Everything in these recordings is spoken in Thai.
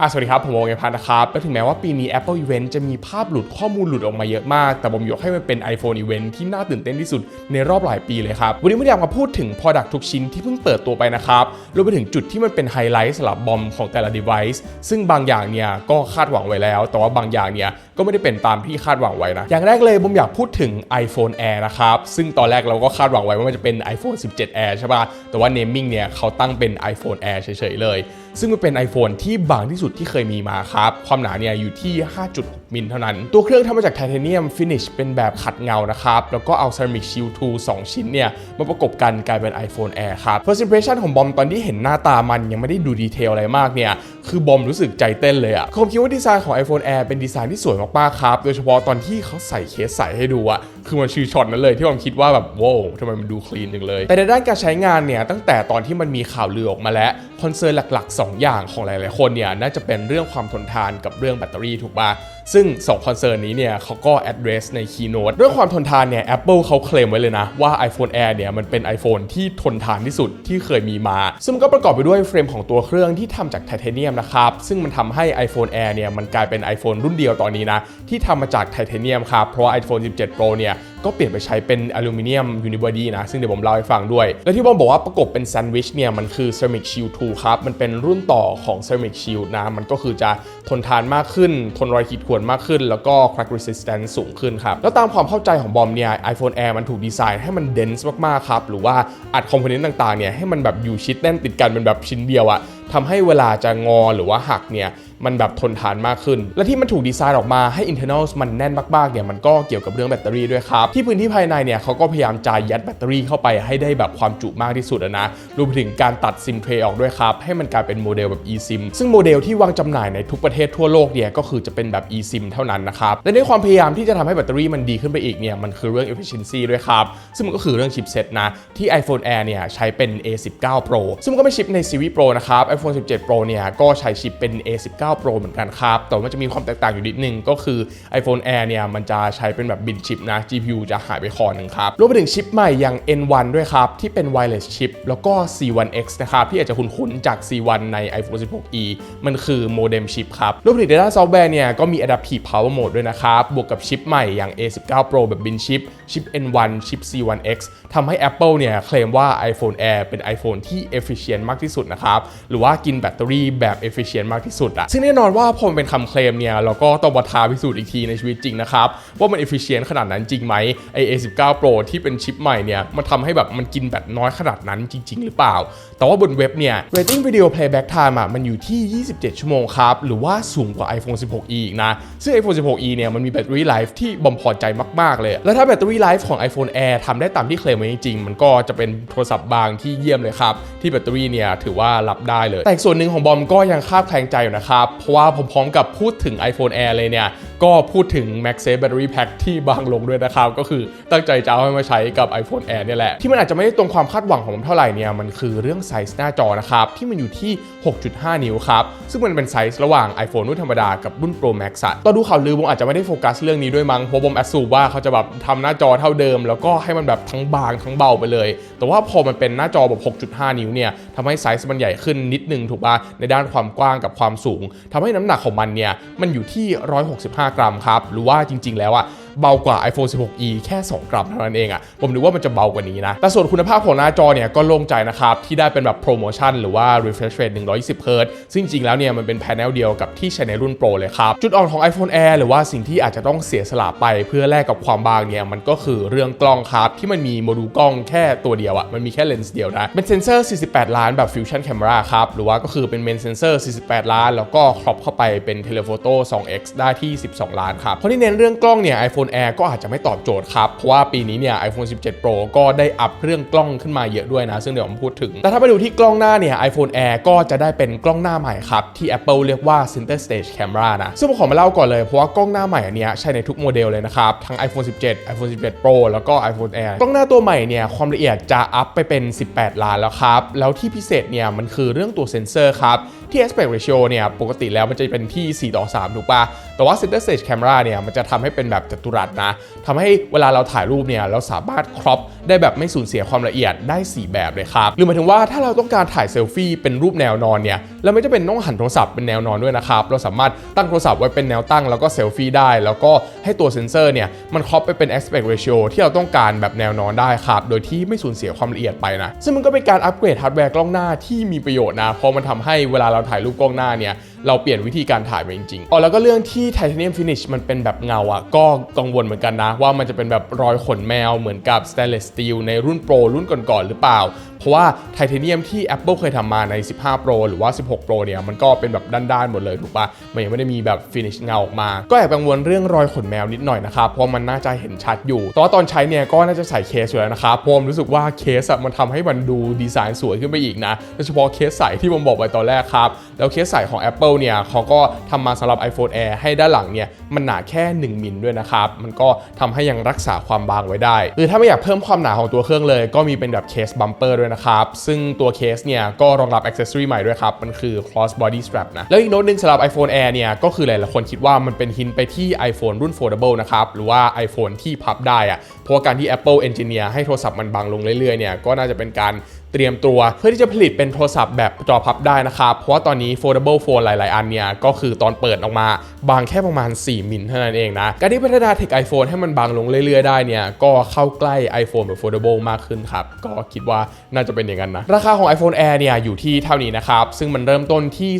อะสวัสดีครับ ผมโอเงพันธ์นะครับและถึงแม้ว่าปีนี้ Apple Event จะมีภาพหลุดข้อมูลหลุดออกมาเยอะมาก แต่ผมยกให้มันเป็น iPhone Event ที่น่าตื่นเต้นที่สุดในรอบหลายปีเลยครับ วันนี้ไม่ได้อยากมาพูดถึง Product ทุกชิ้นที่เพิ่งเปิดตัวไปนะครับรวมไปถึงจุดที่มันเป็นไฮไลท์สำหรับบอมของแต่ละ device ซึ่งบางอย่างเนี่ยก็คาดหวังไว้แล้ว แต่ว่าบางอย่างเนี่ยก็ไม่ได้เป็นตามที่คาดหวังไว้นะอย่างแรกเลยผมอยากพูดถึง iPhone Air นะครับซึ่งตอนแรกเราก็คาดหวังไว้ว่ามันจะเป็น iPhone 17 Air ใช่ป่ะแต่ว่า naming เนี่ยเขาตั้งเป็น iPhone Air เฉยๆเลย ซึ่งมันเป็น iPhone ที่บางที่สุดที่เคยมีมาครับ ความหนาเนี่ยอยู่ที่ 5.6มิลเท่านั้น ตัวเครื่องทำมาจากไทเทเนียมฟินิชเป็นแบบขัดเงานะครับ แล้วก็เอา Ceramic Shield 2 2ชิ้นเนี่ยมาประกบกันกลายเป็น iPhone Air ครับ First impression ของบอมตอนที่เห็นหน้าตามันยังไม่ได้ดูดีเทลอะไรมากเนี่ย คือบอมรู้สึกใจเต้นเลยอะผมคิดว่าดีไซน์ของ iPhone Air เป็นดีไซน์ที่สวยมากๆครับ โดยเฉพาะตอนที่เขาใส่เคสใส่ให้ดูอะคือมันชื่อช็อตนั้นเลยที่ผมคิดว่าแบบโว้วทำไมมันดูคลีนจังเลย แต่ในด้านการใช้งานเนี่ยตั้งแต่ตอนที่มันมีข่าวลือออกมาแล้วคอนเซิร์นหลักๆ 2 อย่างของหลายๆคนเนี่ยน่าจะเป็นเรื่องความทนทานกับเรื่องแบตเตอรี่ถูกปะ ซึ่ง 2 คอนเซิร์นนี้เนี่ยเขาก็ address ใน keynote เรื่องความทนทานเนี่ย Apple เขาเคลมไว้เลยนะว่า iPhone Air เนี่ยมันเป็น iPhone ที่ทนทานที่สุดที่เคยมีมา ซึ่งก็ประกอบไปด้วยเฟรมของตัวเครื่องที่ทำจากไทเทเนียมนะครับ ซึ่งมันทำให้ iPhone Air เนี่ยมันกลายเป็น iPhone รุ่นเดียวตอนนี้นะที่ทำมาจากไทเทเนียมครับเพราะ iPhone 17 Pro เนี่ย ก็เปลี่ยนไปใช้เป็นอลูมิเนียมยูนิบอดี้นะ ซึ่งเดี๋ยวผมเล่าให้ฟังด้วย และที่บอมบอกว่าประกบเป็นแซนด์วิชเนี่ย มันคือ Ceramic Shield 2ครับ มันเป็นรุ่นต่อของ Ceramic Shield นะ มันก็คือจะทนทานมากขึ้น ทนรอยขีดข่วนมากขึ้น แล้วก็ crack resistance สูงขึ้นครับ แล้วตามความเข้าใจของบอมเนี่ย iPhone Air มันถูกดีไซน์ให้มัน dense มากๆครับหรือว่าอัดคอมโพเนนต์ต่างๆเนี่ยให้มันแบบอยู่ชิดแน่นติดกันเป็นแบบชิ้นเดียวอะทำให้เวลาจะงอหรือว่าหักเนี่ย มันแบบทนทานมากขึ้น และที่มันถูกดีไซน์ออกมาให้ internals มันแน่นมากๆเนี่ยมันก็เกี่ยวกับเรื่องแบตเตอรี่ด้วยครับที่พื้นที่ภายในเนี่ยเขาก็พยายามจะยัดแบตเตอรี่เข้าไปให้ได้แบบความจุมากที่สุดอะนะรวมถึงการตัดซิมเทรออกด้วยครับให้มันกลายเป็นโมเดลแบบ eSIM ซึ่งโมเดลที่วางจำหน่ายในทุกประเทศทั่วโลกเนี่ยก็คือจะเป็นแบบ eSIM เท่านั้นนะครับและในความพยายามที่จะทำให้แบตเตอรี่มันดีขึ้นไปอีกเนี่ยมันคือเรื่อง efficiency ด้วยครับซึ่งมันก็คือเรื่องชิปเซ็ตนะที่ iPhone Air เนี่ยใช้เป็น A19 Pro ซึ่งก็ไม่ชิปในซีรีส์ Pro นะครับ iPhone 17 Pro เนี่ยก็ใช้ชิปเป็น A19 Pro เหมือนกันครับ แต่ว่าจะมีความแตกต่างอยู่นิดนึง ก็คือ iPhone Air เนี่ยมันจะใช้เป็นแบบบินชิปนะ GPU จะหายไปคอหนึ่งครับ รวมไปถึงชิปใหม่อย่าง N1 ด้วยครับ ที่เป็น wireless chip แล้วก็ C1X นะครับ ที่อาจจะคุ้นๆจาก C1 ใน iPhone 16e มันคือโมเด็มชิปครับ รวมไปถึงในด้านซอฟต์แวร์เนี่ยก็มี adaptive power mode ด้วยนะครับ บวกกับชิปใหม่อย่าง A19 Pro แบบบินชิป ชิป N1 ชิป C1X ทำให้ Apple เนี่ยเคลมว่า iPhone Air เป็น iPhone ที่ efficient มากที่สุดนะครับ หรือว่ากินแบตเตอรี่แบบ efficient มากที่สุดอะซึ่งแน่นอนว่าพอเป็นคำเคลมเนี่ยเราก็ต้องมาทาพิสูจน์อีกทีในชีวิตจริงนะครับว่ามัน efficient ขนาดนั้นจริงไหมไอ A19 Pro ที่เป็นชิปใหม่เนี่ยมันทำให้แบบมันกินแบตน้อยขนาดนั้นจริง ๆ หรือเปล่า แต่ว่าบนเว็บเนี่ย rating video playback time อะมันอยู่ที่ 27 ชั่วโมงครับหรือว่าสูงกว่า iPhone 16e อีกนะซึ่ง iPhone 16e เนี่ยมันมีแบตเตอรี่ไลฟ์ที่บอมพอใจมากๆเลย แล้วถ้าแบตเตอรี่ไลฟ์ของ iPhone Air ทำได้ตามที่เคลมไว้จริงๆมันก็จะเป็นโทรศัพท์บางที่เยี่ยมเลยครับที่แบตเตอรี่เนี่ยถือว่ารับได้เลย แต่ส่วนหนึ่งของบอมก็ยังคาบแคลงใจอยู่นะครับเพราะว่าผมพร้อมกับพูดถึง iPhone Air เลยเนี่ย ก็พูดถึง MagSafe Battery Pack ที่บางลงด้วยนะครับ ก็คือตั้งใจจะเอาให้มาใช้กับ iPhone Air เนี่ยแหละ ที่มันอาจจะไม่ได้ตรงความคาดหวังของผมเท่าไหร่เนี่ย มันคือเรื่องไซส์หน้าจอนะครับ ที่มันอยู่ที่ 6.5 นิ้วครับ ซึ่งมันเป็นไซส์ระหว่าง iPhone รุ่นธรรมดากับรุ่น Pro Max อะตอนดูข่าวลือผมอาจจะไม่ได้โฟกัสเรื่องนี้ด้วยมั้งเพราะผมแอดสูว่าเขาจะแบบทำหน้าจอเท่าเดิม แล้วก็ให้มันแบบทั้งบางทั้งเบาไปเลย แต่ว่าพอมันเป็นหน้าจอแบบ 6.5 นิ้วเนี่ยทำให้ไซส์มันใหญ่ขึ้นนิดนึงถูกป่ะในด้านความกว้างกับความสูงทำให้น้ำหนักของมันเนี่ยมันอยู่ที่ 165 กรัมครับหรือว่าจริง ๆ แล้วอะ เบากว่า iPhone 16e แค่ 2 กรัมเท่านั้นเองอะผมนึกว่ามันจะเบากว่านี้นะ แต่ส่วนคุณภาพของหน้าจอเนี่ยก็โล่งใจนะครับ ที่ได้เป็นแบบโปรโมชั่นหรือว่า refresh rate 120 Hz ซึ่งจริงๆแล้วเนี่ยมันเป็นแผงเดียวกับที่ใช้ในรุ่น Pro เลยครับ จุดอ่อนของ iPhone Air หรือว่าสิ่งที่อาจจะต้องเสียสละไปเพื่อแลกกับความบางเนี่ยมันก็คือเรื่องกล้องครับที่มันมีโมดูลกล้องแค่ตัวเดียวอะมันมีแค่เลนส์เดียวนะเป็นเซนเซอร์ 48 ล้านแบบ Fusion Camera ครับหรือว่าก็คือเป็นเมนเซนเซอร์ 48 ล้าน แล้วก็ครอปเข้าไปเป็น Telephoto 2x ได้ที่ 12 ล้านครับคนที่เน้นเรื่องกล้องเนี่ย iPhone Air ก็อาจจะไม่ตอบโจทย์ครับ เพราะว่าปีนี้เนี่ย iPhone 17 Pro ก็ได้อัพเรื่องกล้องขึ้นมาเยอะด้วยนะ ซึ่งเดี๋ยวผมพูดถึง แต่ถ้าไปดูที่กล้องหน้าเนี่ย iPhone Air ก็จะได้เป็นกล้องหน้าใหม่ครับ ที่ Apple เรียกว่า Center Stage Camera นะ ซึ่งผมขอมาเล่าก่อนเลย เพราะว่ากล้องหน้าใหม่อันนี้ใช้ในทุกโมเดลเลยนะครับ ทั้ง iPhone 17 iPhone 11 Pro แล้วก็ iPhone Air กล้องหน้าตัวใหม่เนี่ยความละเอียดจะอัพไปเป็น 18 ล้านแล้วครับแล้วที่พิเศษเนี่ยมันคือเรื่องตัวเซ็นเซอร์ครับที่ aspect ratio เนี่ยปกติแล้วมันจะเป็นที่ 4 ต่อ 3 ถูกปะแต่ว่า center stage camera เนี่ยมันจะทำให้เป็นแบบจัตุรัสนะทำให้เวลาเราถ่ายรูปเนี่ยเราสามารถครอปได้แบบไม่สูญเสียความละเอียดได้ 4 แบบเลยครับ หรือหมายถึงว่าถ้าเราต้องการถ่ายเซลฟี่เป็นรูปแนวนอนเนี่ยเราไม่จำเป็นต้องหันโทรศัพท์เป็นแนวนอนด้วยนะครับ เราสามารถตั้งโทรศัพท์ไว้เป็นแนวตั้งแล้วก็เซลฟี่ได้ แล้วก็ให้ตัวเซนเซอร์เนี่ยมันครอปไปเป็น aspect ratio ที่เราต้องการแบบแนวนอนได้ครับ โดยที่ไม่สูญเสียความละเอียดไปนะ ซึ่งมันก็เป็นการอัปเกรดฮาร์ดแวร์กล้องหน้าที่มีประโยชน์นะ เพราะมันทำให้เวลาเราถ่ายรูปกล้องหน้าเนี่ยเราเปลี่ยนวิธีการถ่ายไปจริงๆอ๋อแล้วก็เรื่องที่ไทเทเนียมฟินิชมันเป็นแบบเงาอะก็กังวลเหมือนกันนะ ว่ามันจะเป็นแบบรอยขนแมวเหมือนกับ stainless steel ในรุ่นโปรรุ่นก่อนๆหรือเปล่า เพราะว่าไทเทเนียมที่ Apple เคยทำมาใน 15 Pro หรือว่า 16 Pro เนี่ยมันก็เป็นแบบด้านๆหมดเลยถูกปะมันยังไม่ได้มีแบบฟินิชเงาออกมา ก็แอบกังวลเรื่องรอยขนแมวนิดหน่อยนะครับเพราะมันน่าจะเห็นชัดอยู่แต่ว่าตอนใช้เนี่ยก็น่าจะใส่เคสอยู่แล้วนะครับผมรู้สึกว่าเคสมันทำให้มันดูดีไซน์สวยขึ้นไปอีกนะโดยเฉพาะเคสใสที่ผมบอกไปตอนแรกครับแล้วเคสใสของ Apple เนี่ยเขาก็ทำมาสำหรับ iPhone Air ให้ด้านหลังเนี่ยมันหนาแค่ 1 มิลด้วยนะครับ มันก็ทำให้ยังรักษาความบางไว้ได้ หรือถ้าไม่อยากเพิ่มความหนาของตัวเครื่องเลย ก็มีเป็นแบบเคสบัมเปอร์ด้วยนะครับ ซึ่งตัวเคสเนี่ยก็รองรับ accessory ใหม่ด้วยครับ มันคือ cross body strap นะ แล้วอีกโน้ตหนึ่งสำหรับ iPhone Air เนี่ยก็คือหลายๆคนคิดว่ามันเป็นหินไปที่ iPhone รุ่น foldable นะครับหรือว่า iPhone ที่พับได้อะเพราะการที่ Apple Engineer ให้โทรศัพท์มันบางลงเรื่อยๆเนี่ยก็น่าจะเป็นการ เตรียมตัว เพื่อที่จะผลิตเป็นโทรศัพท์แบบจอพับได้นะครับ เพราะว่าตอนนี้ foldable phone หลาย ๆ อันเนี่ยก็คือตอนเปิดออกมาบางแค่ประมาณ 4 มิลเท่านั้นเองนะ การที่พัฒนาเทค iPhone ให้มันบางลงเรื่อย ๆ ได้เนี่ยก็เข้าใกล้ iPhone แบบ foldable มากขึ้นครับ ก็คิดว่าน่าจะเป็นอย่างนั้นนะ ราคาของ iPhone Air เนี่ยอยู่ที่เท่านี้นะครับ ซึ่งมันเริ่มต้นที่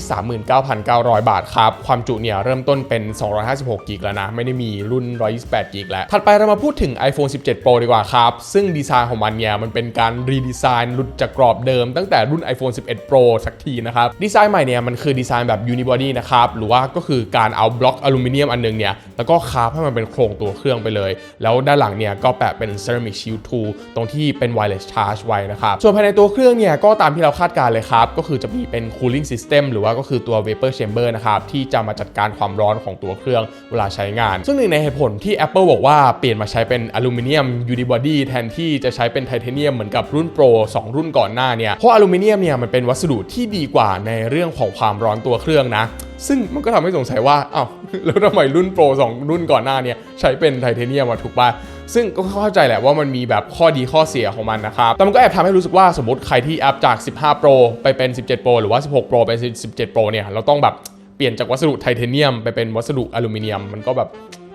39,900 บาทครับ ความจุเนี่ยเริ่มต้นเป็น 256กิกแล้วนะ ไม่ได้มีรุ่น 128กิกแล้ว ถัดไปเรามาพูดถึง iPhone 17 Pro ดีกว่าครับ ซึ่งดีไซน์ของมันเนี่ยมันเป็นการรีดีไซน์หลุดจากกรอบเดิมตั้งแต่รุ่น iPhone 11 Pro สักทีนะครับ ดีไซน์ใหม่เนี่ยมันคือดีไซน์แบบ unibody นะครับ หรือว่าก็คือการเอาบล็อกอลูมิเนียมอันนึงเนี่ย แล้วก็คาบให้มันเป็นโครงตัวเครื่องไปเลย แล้วด้านหลังเนี่ยก็แปะเป็น ceramic shield 2ตรงที่เป็น wireless charge ไว้นะครับ ส่วนภายในตัวเครื่องเนี่ยก็ตามที่เราคาดการเลยครับ ก็คือจะมีเป็น cooling system หรือว่าก็คือตัว vapor chamber นะครับที่จะมาจัดการความร้อนของตัวเครื่องเวลาใช้งาน ซึ่งหนึ่งในเหตุผลที่ Apple บอกว่าเปลี่ยนมาใช้เป็นอลูมิเนียม unibody แทนที่จะใช้เป็นไทเทเนียมเหมือนกับรุ่น Pro 2 รุ่นก่อนหน้าเนี่ยเพราะอลูมิเนียมเนี่ยมันเป็นวัสดุที่ดีกว่าในเรื่องของความร้อนตัวเครื่องนะ ซึ่งมันก็ทำให้สงสัยว่าอ้าวแล้วทำไมรุ่นโปร 2 รุ่นก่อนหน้าเนี่ยใช้เป็นไทเทเนียมอะถูกปะซึ่งก็เข้าใจแหละว่ามันมีแบบข้อดีข้อเสียของมันนะครับ แต่มันก็แอบทำให้รู้สึกว่าสมมติใครที่อัพจาก 15 Pro ไปเป็น 17 Pro หรือว่า 16 Pro ไปเป็น17 Pro เนี่ยเราต้องแบบเปลี่ยนจากวัสดุไทเทเนียมไปเป็นวัสดุอลูมิเนียมมันก็แบบ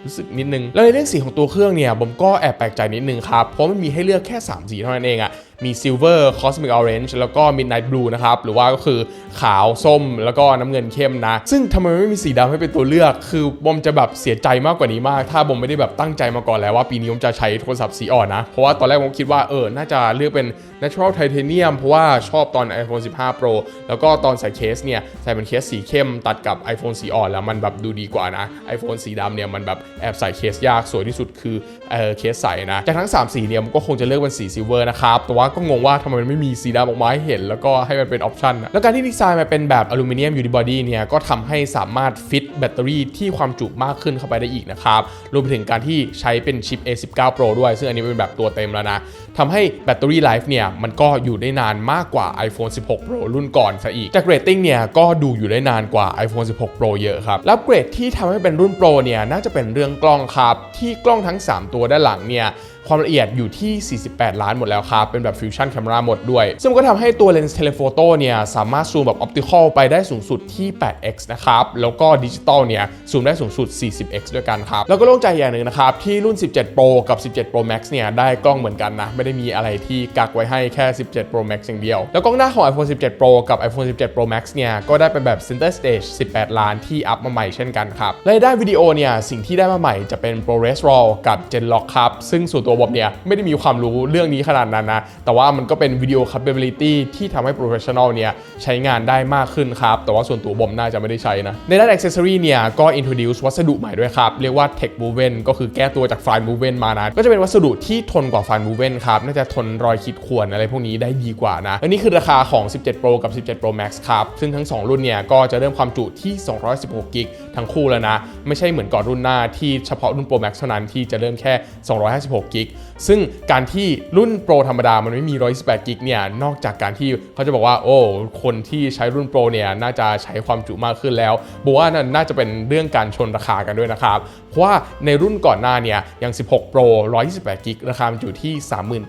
รู้สึกนิดนึง แล้วในเรื่องสีของตัวเครื่องเนี่ยผมก็แอบแปลกใจนิดนึงครับ เพราะมันมีให้เลือกแค่ 3 สีเท่านั้นเองอะ มี Silver Cosmic Orange แล้วก็ Midnight Blue นะครับ หรือว่าก็คือขาวส้มแล้วก็น้ำเงินเข้มนะ ซึ่งทำไมไม่มีสีดำให้เป็นตัวเลือก คือบอมจะแบบเสียใจมากกว่านี้มาก ถ้าบอมไม่ได้แบบตั้งใจมาก่อนแล้วว่าปีนี้บอมจะใช้โทรศัพท์สีอ่อนนะ เพราะว่าตอนแรกผมคิดว่าเออ น่าจะเลือกเป็น Natural Titanium เพราะว่าชอบตอน iPhone 15 Pro แล้วก็ตอนใส่เคสเนี่ยใส่เป็นเคสสีเข้มตัดกับ iPhone สีอ่อนแล้วมันแบบดูดีกว่านะ iPhone สีดำเนี่ยมันแบบแอบใส่เคสยากสวยที่สุดคือเออเคสใสนะจากทั้ง 3 สีเนี่ยมันก็คงจะเลือกเป็นสีซิลเวอร์นะครับแต่ว่าก็งงว่าทำไมมันไม่มีสีดำออกมาให้เห็น แล้วก็ให้มันเป็นออปชันนะแล้วการที่ดีไซน์มาเป็นแบบอลูมิเนียมยูนิบอดี้เนี่ยก็ทำให้สามารถฟิตแบตเตอรี่ที่ความจุมากขึ้นเข้าไปได้อีกนะครับรวมไปถึงการที่ใช้เป็นชิป A19 Pro ด้วย ซึ่งอันนี้เป็นแบบตัวเต็มแล้วนะทำให้แบตเตอรี่ไลฟ์เนี่ยมันก็อยู่ได้นานมากกว่า iPhone 16 Pro รุ่นก่อนซะอีกจากเรตติ้งเนี่ยก็ดูอยู่ได้นานกว่า iPhone 16 Pro เยอะครับแล้วเกรดที่ทำให้เป็นรุ่น Pro เนี่ยน่าจะเป็นเรื่องกล้องครับที่กล้องทั้ง 3 ตัวด้านหลังเนี่ย ความละเอียดอยู่ที่ 48 ล้านหมดแล้วครับ เป็นแบบฟิวชั่นแคมราหมดด้วย ซึ่งมันก็ทำให้ตัวเลนส์เทเลโฟโต้เนี่ย สามารถซูมแบบออปติคอลไปได้สูงสุดที่ 8x นะครับ แล้วก็ดิจิตอลเนี่ย ซูมได้สูงสุด 40x ด้วยกันครับ แล้วก็โล่งใจอย่างหนึ่งนะครับ ที่รุ่น 17 Pro กับ 17 Pro Max เนี่ย ได้กล้องเหมือนกันนะ ไม่ได้มีอะไรที่กักไว้ให้แค่ 17 Pro Max อย่างเดียว แล้วกล้องหน้าของ iPhone 17 Pro กับ iPhone 17 Pro Max เนี่ย ก็ได้เป็นแบบ Center Stage 18 ล้านที่อัพมาใหม่เช่นกันครับและในด้วิดีโอเนี่ยสิ่งที่ได้มาใหม่จะเป็น ProRes RAW กับ Genlock ครับซึ่งส่วนตัวัวบอมเนี่ยไม่ได้มีความรู้เรื่องนี้ขนาดนั้นนะ แต่ว่ามันก็เป็นวิดีโอ capability ที่ทำให้ professional เนี่ยใช้งานได้มากขึ้นครับ แต่ว่าส่วนตัวบอมน่าจะไม่ได้ใช้นะ ในด้าน accessory เนี่ยก็ introduce วัสดุใหม่ด้วยครับ เรียกว่า tech woven ก็คือแก้ตัวจาก fine woven มานะ ก็จะเป็นวัสดุที่ทนกว่า fine woven ครับ น่าจะทนรอยขีดข่วนอะไรพวกนี้ได้ดีกว่านะและนี่คือราคาของ 17 Pro กับ 17 Pro Max ครับ ซึ่งทั้ง 2 รุ่นเนี่ยก็จะเริ่มความจุที่ 216 กิกทั้งคู่แล้วนะ ไม่ใช่เหมือนก่อนรุ่นหน้าที่เฉพาะรุ่น Pro Max เท่านั้นที่จะเริ่มแค่ 256 กิกกิกซึ่งการที่รุ่นโปรธรรมดามันไม่มี128กิกเนี่ยนอกจากการที่เขาจะบอกว่าโอ้คนที่ใช้รุ่นโปรเนี่ยน่าจะใช้ความจุมากขึ้นแล้วบอกว่านั่นน่าจะเป็นเรื่องการชนราคากันด้วยนะครับ เพราะว่าในรุ่นก่อนหน้าเนี่ยอย่าง 16 Pro 128กิกราคามันอยู่ที่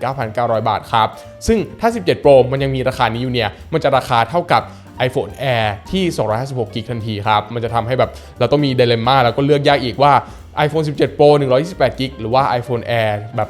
39,900 บาทครับ ซึ่งถ้า 17 Pro มันยังมีราคานี้อยู่เนี่ยมันจะราคาเท่ากับ iPhone Air ที่ 256กิกทันทีครับ มันจะทำให้แบบเราต้องมีเดเลม่าแล้วก็เลือกยากอีกว่า iPhone 17 Pro 128กิกหรือว่า iPhone Air แบบ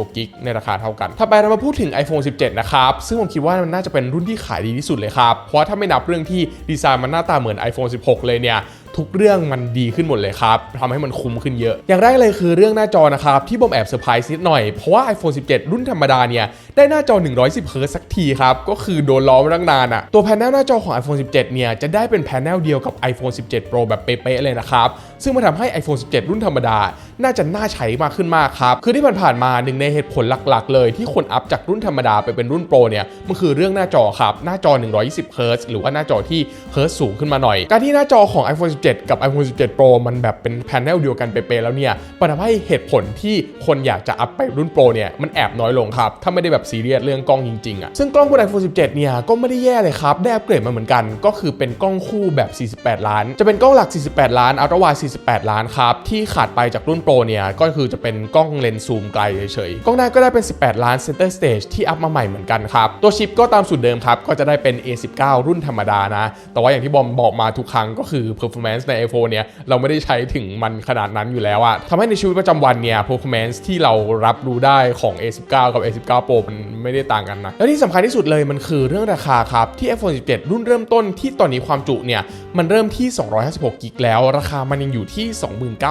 256กิกในราคาเท่ากัน ถ้าไปเรามาพูดถึง iPhone 17 นะครับ ซึ่งผมคิดว่ามันน่าจะเป็นรุ่นที่ขายดีที่สุดเลยครับ เพราะถ้าไม่นับเรื่องที่ดีไซน์มันหน้าตาเหมือน iPhone 16 เลยเนี่ยทุกเรื่องมันดีขึ้นหมดเลยครับทำให้มันคุ้มขึ้นเยอะ อย่างแรกเลยคือเรื่องหน้าจอนะครับ ที่ผมแอบเซอร์ไพรส์นิดหน่อย เพราะว่า iPhone 17 รุ่นธรรมดาเนี่ยได้หน้าจอ 110 Hz สักทีครับ ก็คือโดนล้อมาตั้งนานอะตัวแผงหน้าจอของ iPhone 17 เนี่ย จะได้เป็นแผงเดียวกับ iPhone 17 Pro แบบเป๊ะๆเลยนะครับ ซึ่งมันทำให้ iPhone 17 รุ่นธรรมดา น่าจะน่าใช้มากขึ้นมากครับ คือที่ผ่านๆมาหนึ่งในเหตุผลหลักๆ เลยที่คนอัพจากรุ่นธรรมดาไปเป็นรุ่นโปรเนี่ยมันคือเรื่องหน้าจอครับ หน้าจอ 120 Hz หรือว่าหน้าจอที่เฮิร์ตสูงขึ้นมาหน่อย การที่หน้าจอของ iPhone 17 กับ iPhone 17 Pro มันแบบเป็นแผงเดียวกันเป๊ะๆแล้วเนี่ยมันทำให้เหตุผลที่คนอยากจะอัพไปรุ่นโปรเนี่ยมันแอบน้อยลงครับถ้าไม่ได้แบบบซีเรียสเรื่องกล้องจริงๆอะซึ่งกล้องบน iPhone 17 เนี่ยก็ไม่ได้แย่เลยครับ ได้อัปเกรดมาเหมือนกัน ก็คือเป็นกล้องคู่แบบ 48 ล้าน จะเป็นกล้องหลัก 48 ล้านอัลตร้าไวด์48 ล้านครับที่ขาดไปจากรุ่นโปรเนี่ยก็คือจะเป็นกล้องเลนส์ซูมไกลเฉยๆกล้องหน้าก็ได้เป็น 18 ล้าน Center Stage ที่อัพมาใหม่เหมือนกันครับตัวชิปก็ตามสูตรเดิมครับก็จะได้เป็น A19 รุ่นธรรมดานะแต่ว่าอย่างที่บอมบอกมาทุกครั้งก็คือ performance ใน iPhone เนี่ยเราไม่ได้ใช้ถึงมันขนาดนั้นอยู่แล้วอะทำให้ในชีวิตประจำวันเนี่ย performance ที่เรารับรู้ได้ของ A19 กับ A19 Pro มันไม่ได้ต่างกันนะ แล้วที่สำคัญที่สุดเลยมันคือเรื่องราคาครับ ที่ iPhone 17 รุ่นเริ่มต้นที่ตอนนี้ความจุเนี่ย มันเริ่มที่ 256กิกแล้ว ราคามันยังอยู่ที่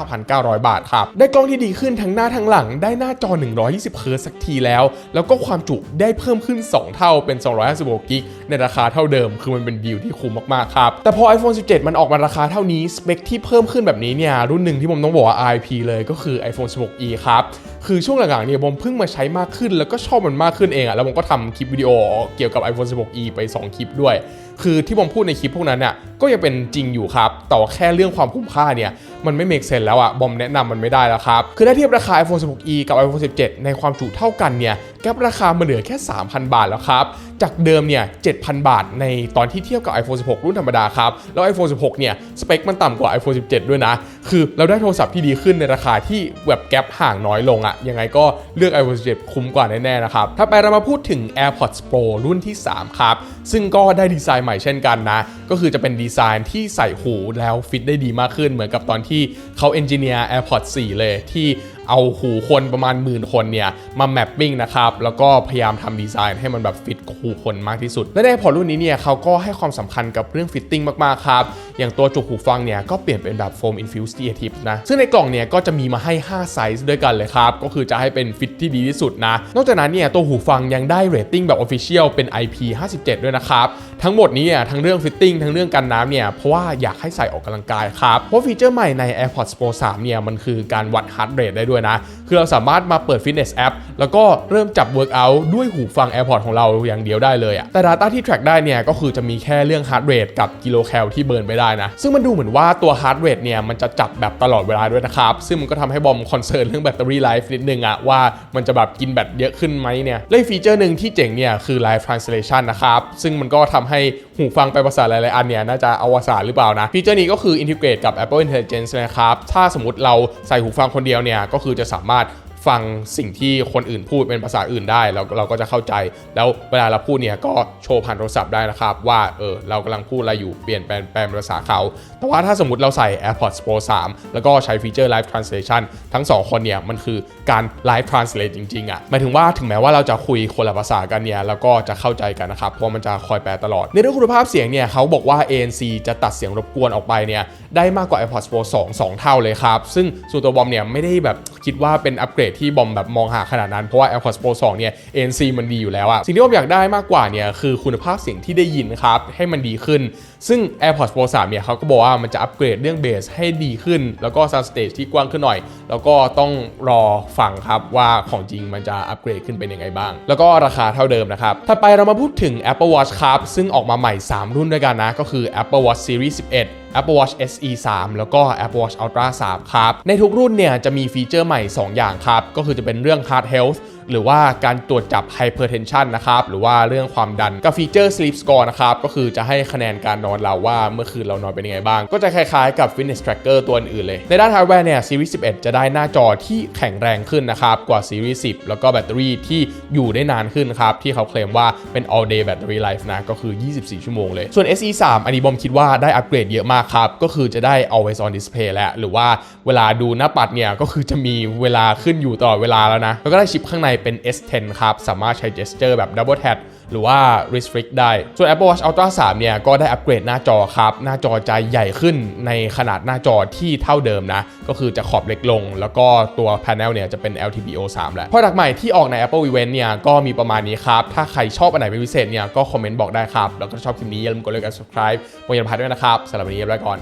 29,900 บาทครับ ได้กล้องที่ดีขึ้นทั้งหน้าทั้งหลัง ได้หน้าจอ 120 Hz สักทีแล้ว แล้วก็ความจุได้เพิ่มขึ้น 2 เท่าเป็น 256กิกในราคาเท่าเดิม คือมันเป็นดีลที่คุ้มมากๆครับแต่พอ iPhone 17 มันออกมาราคาเท่านี้สเปคที่เพิ่มขึ้นแบบนี้เนี่ยรุ่นหนึ่งที่ผมต้องบอกว่า IP เลยก็คือ iPhone 16e ครับ คือช่วงหลังๆเนี่ยผมเพิ่งมาใช้มากขึ้น แล้วก็ชอบมันมากขึ้นเองอะแล้วผมก็ทำคลิปวิดีโอเกี่ยวกับ iPhone 16e ไป 2 คลิปด้วย คือที่ผมพูดในคลิปพวกนั้นเนี่ยก็ยังเป็นจริงอยู่ครับแต่ว่าแค่เรื่องความคุ้มค่าเนี่ย มันไม่เมกเซนแล้วอะบอมแนะนำมันไม่ได้แล้วครับ คือถ้าเทียบราคา iPhone 16e กับ iPhone 17 ในความจุเท่ากันเนี่ยแกปราคามันเหลือแค่ 3,000 บาทแล้วครับ จากเดิมเนี่ย7,000 บาทในตอนที่เทียบกับ iPhone 16 รุ่นธรรมดาครับ แล้ว iPhone 16 เนี่ย สเปคมันต่ำกว่า iPhone 17 ด้วยนะ คือเราได้โทรศัพท์ที่ดีขึ้นในราคาที่แบบแกปห่างน้อยลงอะยังไงก็เลือก iPhone 17 คุ้มกว่าแน่ๆนะครับ ถ้าไปเรามาพูดถึง AirPods Pro รุ่นที่ 3 ครับ ซึ่งก็ได้ดีไซน์ใหม่เช่นกันนะ ก็คือจะเป็นดีไซน์ที่ใส่หูแล้วฟิตได้ดีมากขึ้นเหมือนกับตอนที่เขาเอนจิเนียร์ AirPods 4 เลยที่เอาหูคนประมาณหมื่นคนเนี่ยมาแมปปิ้งนะครับแล้วก็พยายามทำดีไซน์ให้มันแบบฟิตหูคนมากที่สุด และในพอรุ่นนี้เนี่ยเขาก็ให้ความสำคัญกับเรื่องฟิตติ้งมากๆครับอย่างตัวจุกหูฟังเนี่ยก็เปลี่ยนเป็นแบบโฟมอินฟิวส์ a ทีฟนะซึ่งในกล่องเนี่ยก็จะมีมาให้ 5 ไซส์ด้วยกันเลยครับ ก็คือจะให้เป็นฟิตที่ดีที่สุดนะ นอกจากนั้นเนี่ยตัวหูฟังยังได้เรตติ้งแบบ Official เป็น IP57 ด้วยนะครับ ทั้งหมดนี้เนี่ยทั้งเรื่องฟิตติ้งทั้งเรื่องกันน้ำเนี่ยเพราะว่าอยากให้ใส่ออกกำลังกายครับเพราะฟีเจอร์ใหม่ใน AirPods Pro 3เนี่ยมันคือการวัด heart rate ได้ด้วยนะ คือเราสามารถมาเปิด Fitness App แล้วก็เริ่มจับ Workout ด้วยหูฟัง AirPods ของเราอย่างเดียวได้เลยอะแต่ Data ที่ track ได้เนี่ยก็คือจะมีแค่เรื่อง heart rate กับกิโลแคลที่เบิร์นไปได้นะ ซึ่งมันดูเหมือนว่าตัว heart rate เนี่ยมันจะจับแบบตลอดเวลาด้วยนะครับ ซึ่งมันก็ทำให้บอมคอนเซิร์นเรื่องแบตเตอรี่ไลฟ์นิดนึงอะว่ามันจะแบบกินแบตเยอะขึ้นไหมเนี่ยและฟีเจอร์หนึ่งที่เจ๋งเนี่ยคือ Live Translation นะครับซึ่งมันก็ทำให้หูฟังไปภาษาหลายๆอันเนี่ยน่าจะอวสานหรือเปล่านะฟีเจอร์นี้ก็คืออินทิเกรตกับ Apple Intelligence นะครับถ้าสมมติเราใส่หูฟังคนเดียวเนี่ยก็คือจะสามารถ ฟังสิ่งที่คนอื่นพูดเป็นภาษาอื่นได้แล้วเราก็จะเข้าใจ แล้วเวลาเราพูดเนี่ยก็โชว์ผ่านโทรศัพท์ได้นะครับ ว่าเออเรากำลังพูดอะไรอยู่เปลี่ยนแปลงแปลงภาษาเขา แต่ว่าถ้าสมมติเราใส่ AirPods Pro 3 แล้วก็ใช้ฟีเจอร์ Live Translation ทั้ง 2 คนเนี่ยมันคือการ Live Translate จริงๆอะ่ะหมายถึงว่าถึงแม้ว่าเราจะคุยคนละภาษากันเนี่ยแล้วก็จะเข้าใจกันนะครับเพราะมันจะคอยแปลตลอด ในเรื่องคุณภาพเสียงเนี่ยเขาบอกว่า ANC จะตัดเสียงรบกวนออกไปเนี่ยได้มากกว่า AirPods Pro 2 2 เท่าเลยครับซึ่งส่วนตัวบอมเนี่ยไม่ได้แบบคิดว่าเป็นอัปเกรดที่บอมแบบมองหาขนาดนั้น เพราะว่า AirPods Pro 2 เนี่ย ANC มันดีอยู่แล้วอะสิ่งที่ผมอยากได้มากกว่าเนี่ยคือคุณภาพเสียงที่ได้ยินครับ ให้มันดีขึ้น ซึ่ง AirPods Pro 3 เนี่ยเขาก็บอกว่ามันจะอัปเกรดเรื่องเบสให้ดีขึ้น แล้วก็ Sound Stage ที่กว้างขึ้นหน่อย แล้วก็ต้องรอฟังครับว่าของจริงมันจะอัปเกรดขึ้นเป็นยังไงบ้าง แล้วก็ราคาเท่าเดิมนะครับถัดไปเรามาพูดถึง Apple Watch ครับซึ่งออกมาใหม่ 3 รุ่นด้วยกันนะก็คือ Apple Watch Series 11 Apple Watch SE 3 แล้วก็ Apple Watch Ultra 3 ครับ ในทุกรุ่นเนี่ยจะมีฟีเจอร์ใหม่ 2 อย่างครับ ก็คือจะเป็นเรื่อง Heart Health หรือว่าการตรวจจับ hypertension นนะครับ หรือว่าเรื่องความดันกับฟีเจอร์ sleep score นะครับ ก็คือจะให้คะแนนการนอนเราว่าเมื่อคืนเรานอนเป็นยังไงบ้าง ก็จะคล้ายๆกับ fitness tracker ตัวอื่นๆเลย ในด้านฮาร์ดแวร์เนี่ย Series 11 จะได้หน้าจอที่แข็งแรงขึ้นนะครับ กว่า Series 10 แล้วก็แบตเตอรี่ที่อยู่ได้นานขึ้นครับ ที่เขาเคลมว่าเป็น all day battery life นะ ก็คือ 24 ชั่วโมงเลย ส่วน SE 3อันนี้บอมคิดว่าได้อัปเกรดเยอะมากครับ ก็คือจะได้ always on display แล้วหรือว่าเวลาดูหน้าปัดเนี่ยก็คือจะมีเวลาขึ้นอยู่ตลอดเวลาแล้วนะแล้วก็ได้ชิปข้างในเป็น S10 ครับ สามารถใช้ gesture แบบ double tap หรือว่า restrict ได้ ส่วน Apple Watch Ultra 3 เนี่ย ก็ได้อัปเกรดหน้าจอครับ หน้าจอจะใหญ่ขึ้นในขนาดหน้าจอที่เท่าเดิมนะ ก็คือจะขอบเล็กลง แล้วก็ตัว panel เนี่ยจะเป็น LTPO 3 แล้ว Product ใหม่ที่ออกใน Apple Event เนี่ย ก็มีประมาณนี้ครับ ถ้าใครชอบอันไหนเป็นพิเศษเนี่ย ก็คอมเมนต์บอกได้ครับ แล้วก็ชอบคลิปนี้อย่าลืมกดไลค์กด subscribe โปรยันพัทด้วยนะครับสำหรับวันนี้เรียบร้อยก่อน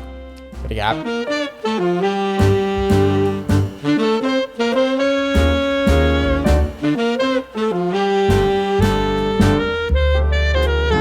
สวัสดีครับ